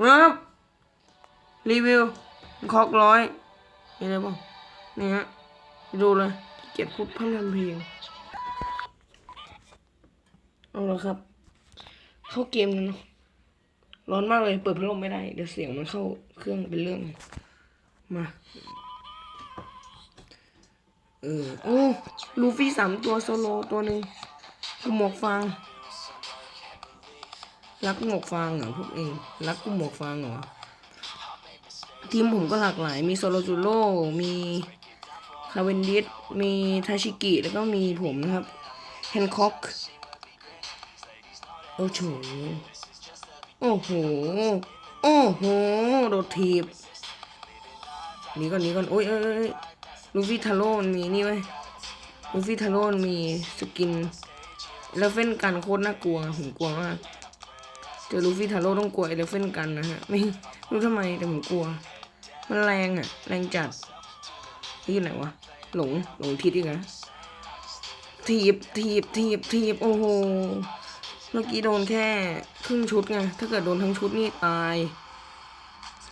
ครับรีวิวคอกร้อยเห็นอะไรบ้างนี่ฮะดูเลยเกียรติพูดพันำเพลงเอาละครับ เข้าเกมกันเนาะร้อนมากเลยเปิดพัดลมไม่ได้ เดี๋ยวเสียงมันเข้าเครื่องเป็นเรื่อง มา เออ โอ้ ลูฟี่สามตัวโซโลตัวหนึ่งหมวกฟาง รักกุมหมวกฟางเหรอพวกเองรักกุมหมวกฟางเหรอทีมผมก็หลากหลาย มีโซโลจูโร่มีคาเวนดิสมีทาชิกิแล้วก็มีผมนะครับแฮนค็อกโอ้โหโอ้โหโอ้โหโดดทีบหนีก่อนหนีก่อนโอ้ยเอ้ยลูฟี่ทาโร่มันมีนี่ไว้ลูฟี่ทาโร่มีสกินแล้วเฟ้นกันโคตรน่ากลัวผมกลัวมาก จอลูฟี่ทาโร่ต้องกลัวเอเลฟเฟนกันนะฮะ ไม่รู้ทำไมแต่ผมกลัว มันแรงอะแรงจัดนี่อยู่ไหนวะ หลงหลงทิศอีกนะทีบทีบทีบทีบโอ้โหเมื่อกี้โดนแค่ครึ่งชุดไง ถ้าเกิดโดนทั้งชุดนี่ตาย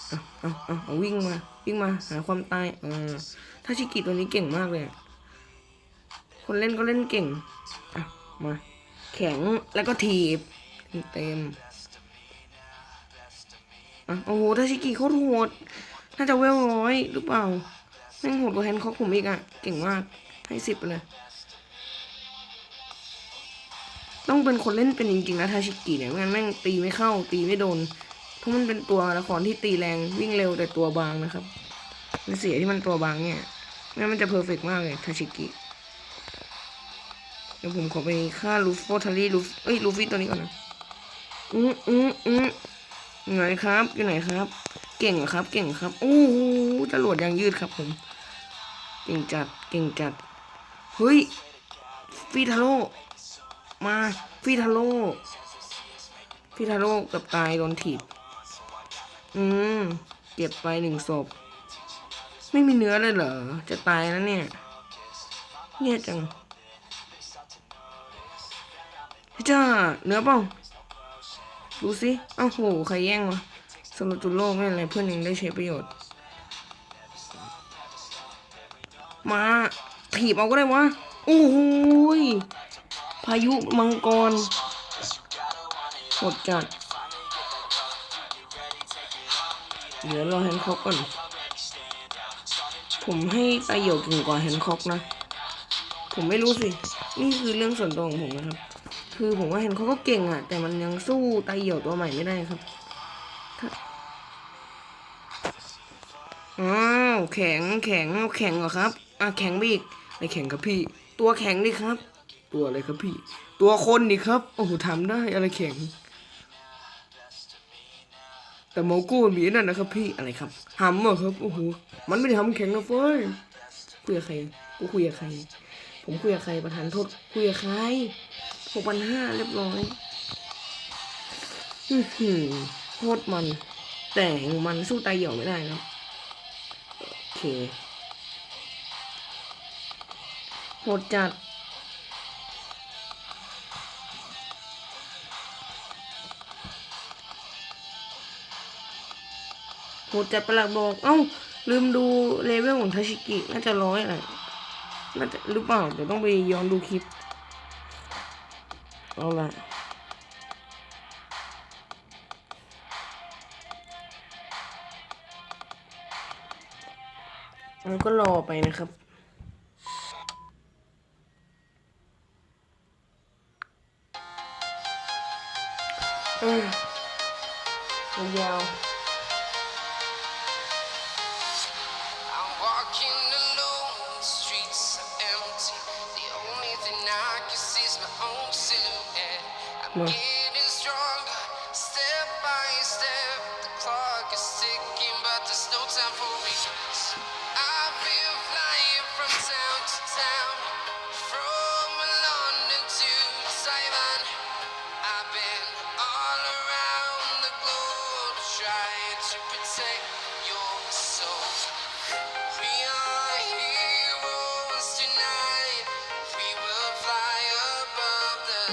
เอาเอาเอาเอาวิ่งมา วิ่งมาหาความตายเออถ้าชิกิตัวนี้เก่งมากเลย คนเล่นก็เล่นเก่งอะมา แข็งแล้วก็ถีบเต็ม อะโอ้โหถ้าชิกิโคตรโหดน่าจะเวลร้อยหรือเปล่าแม่งโหดกว่าแฮนด์คอกผมอีกอะเก่งมาก ให้สิบไปเลย ต้องเป็นคนเล่นเป็นจริงๆนะทาชิกิเนี่ยไม่งั้นแม่งตีไม่เข้า ตีไม่โดน เพราะมันเป็นตัวละครที่ตีแรงวิ่งเร็วแต่ตัวบางนะครับมันเสียที่มันตัวบางเนี่ยงั้นมันจะเพอร์เฟกต์มากเลยทาชิกิ เดี๋ยวผมขอไปฆ่าลูฟโฟทารีลูฟเอ้ยลูฟี่ตัวนี้ก่อนนะ อืมอืมอืม อยู่ไหนครับอยู่ไหนครับ เก่งครับ เก่งครับโอ้โหจรวดยางยืดครับผม เก่งจัดเก่งจัดเฮ้ยฟีทาโร่มาฟีทาโร่ฟีทาโร่กับตายโดนถีบอืมเก็บไปหนึ่งศพ ไม่มีเนื้อเลยเหรอ จะตายแล้วเนี่ยเงียจังจ้าเนื้อเปล่า ดูสิอ้าโหใครแย่งวะโซโลจูโร่ไม่เป็นไรเพื่อนยังได้ใช้ประโยชน์ มาถีบเอาก็ได้วะโอ้โหยพายุมังกรหดจัดเดี๋ยวรอแฮนคอกก่อน ผมให้ตาเหี่ยวก่งกว่าแฮนด์คอกนะ ผมไม่รู้สิ นี่คือเรื่องส่วนตัวของผมนะครับ คือผมว่าเห็นเขาก็เก่งอะ แต่มันยังสู้ไตาเหี่ยวตัวใหม่ไม่ได้ครับอ้าวแข็งแข็งแข็งเหรอครับ อะแข็งไปอีกไม่แข็งครับพี่ ตัวแข็งดิครับ ตัวอะไรครับพี่ ตัวคนดิครับ โอ้โหทำได้อะไรแข็ง แต่โมก้มีนั่นนะครับ พี่อะไรครับหำเหรอครับโอ้โหมันไม่ได้ทำแข็งนะเฟ้ยคุยกับใครกูคุยกับใคร ผมคุยกับใครประธานโทษคุยกับใคร หกพันห้าเรียบร้อยอือหือโคตรมัน แต่มันสู้ไตเหี่ยวไม่ได้ครับโอเคโหดจัดโหดจัดประหลักบอก เอ้า ลืมดูเลเวลของทาชิกิ น่าจะร้อยอะไรน่าจะหรือเปล่า เดี๋ยวต้องไปย้อนดูคลิป เอาละแล้วก็รอไปนะครับอืมยาว Come.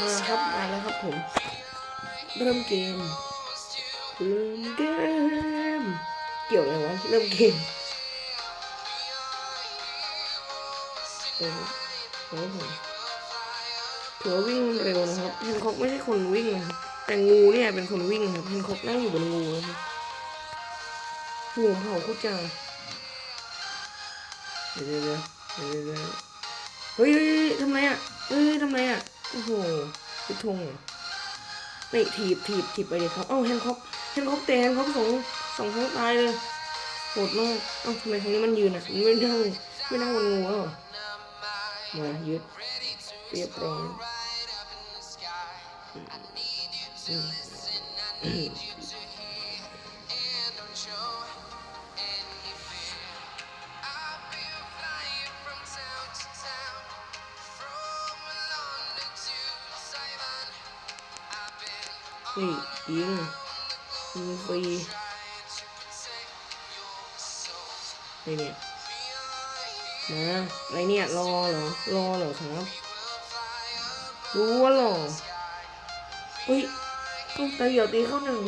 มาครับมาแล้วครับผม เริ่มเกม เริ่มเกม เกี่ยวอะไรวะเริ่มเกมเออโอ้โหถือว่าวิ่งเร็วนะครับเฮนคอกไม่ใช่คนวิ่งนะครับแต่งูเนี่ยเป็นคนวิ่งครับเฮนคอกนั่งอยู่บนงูนะครับงูเห่าคุจาเดี๋ยวเดี๋ยวเดี๋ยวเดี๋ยวเฮ้ยเฮ้ยเฮ้ยทำไรอะเฮ้ยทำไรอะ โอ้โหพิทงเหรอนี่ถีบถีบถีบไปเลยครับ เอ้าแฮนคอกแฮนคอกเตะแฮนคอกสองสองครั้งตายเลยโหดมาก เอ้าทำไมครั้งนี้มันยืนอะมันไม่นั่งไม่นั่งบนงูแล้วมายึดเรียบร้อย นี่ยิงยิงฟรีนี่เนี่ยมาอะไรเนี่ยรอเหรอรอเหรอครับรู้ว่าหรอเฮ้ยต้องไตเหี่ยวตีเข้าหนึ่ง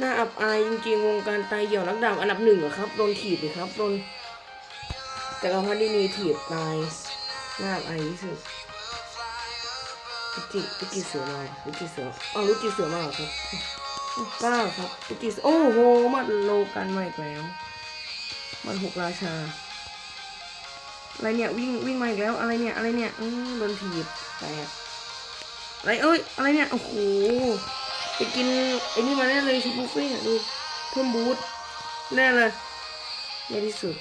น่าอับอายจริงๆวงการไตเหี่ยวนักดาบอันดับหนึ่งเหรอครับโดนถีบเลยครับโดนจักรพรรดินีถีบตายน่าอับอายที่สุด ลูกจิลูกจิเสือมาลูกจิเสืออ๋อลูกจิเสือมาครับอ้าวกล้าครับลูกจิสือโอ้โหมัดโลกันมาอีกแล้ว มันหกราชา อะไรเนี่ยวิ่งวิ่งมาอีกแล้วอะไรเนี่ยอะไรเนี่ยอืมโดนถีบแตกอะไรเอ้ยอะไรเนี่ยโอ้โหไปกินไอ้นี่มาแน่เลยชุบบุฟเฟ่ดูเพิ่มบูทแน่เลยในที่สุด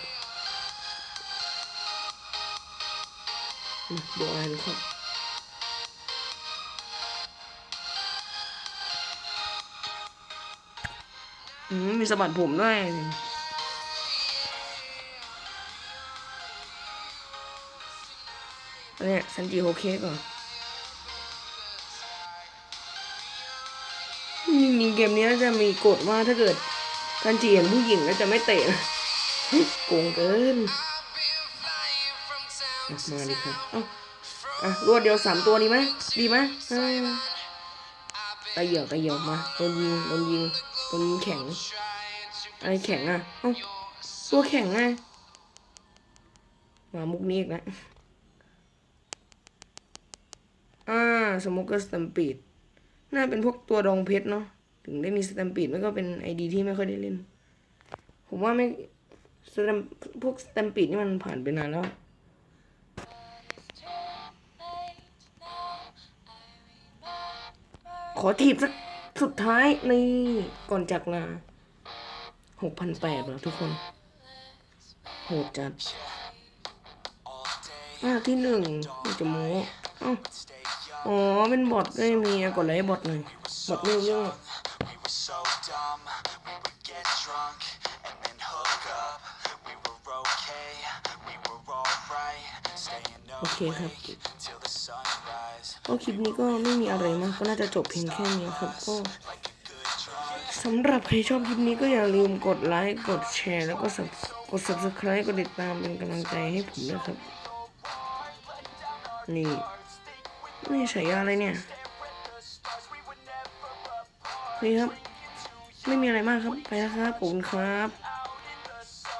อืมโบราณครับ มีสะบัดผมด้วยอันเนี่ยซันจิโฮเคกเหรอจริงๆเกมนี้จะมีกฎว่าถ้าเกิดซันจิเห็นผู้หญิงก็จะไม่เตะนะโกงเกินมาดิครับเอ้าอะรวดเดียวสามตัวดีไหมดีไหมเอ้ย ตะเหี่ยวตะเหี่ยวมาโดนยิงโดนยิงโดนยิงแข็งอะไรแข็งอะเอ้าตัวแข็งไงมามุกนี้อีกแล้วอ่าสมเกอร์สแตมปีดน่าเป็นพวกตัวดองเพชรเนาะถึงได้มีสแตมปีดมันก็เป็นไอดีที่ไม่ค่อยได้เล่น ผมว่าไม่สแตมพวกสแตมปีดนี่มันผ่านไปนานแล้ว ขอถีบสักสุดท้ายนี่ก่อนจากลาหกพันแปดเหรอทุกคน โหดจัดอ่าที่หนึ่งจะโม้อ้าอ๋อ เป็นบอทได้มีกดไลค์บอทหน่อยบอทไม่รู้เรื่องโอเคครับ ก็คลิปนี้ก็ไม่มีอะไรมากก็น่าจะจบเพียงแค่นี้ครับก็สำหรับใครชอบคลิปนี้ก็อย่าลืมกดไลค์กดแชร์ แล้วก็กด subscribe กดติดตามเป็นกำลังใจให้ผมด้วยครับ นี่ นี่ฉายาอะไรเนี่ยนี่ครับ ไม่มีอะไรมากครับ ไปแล้วครับขอบคุณครับ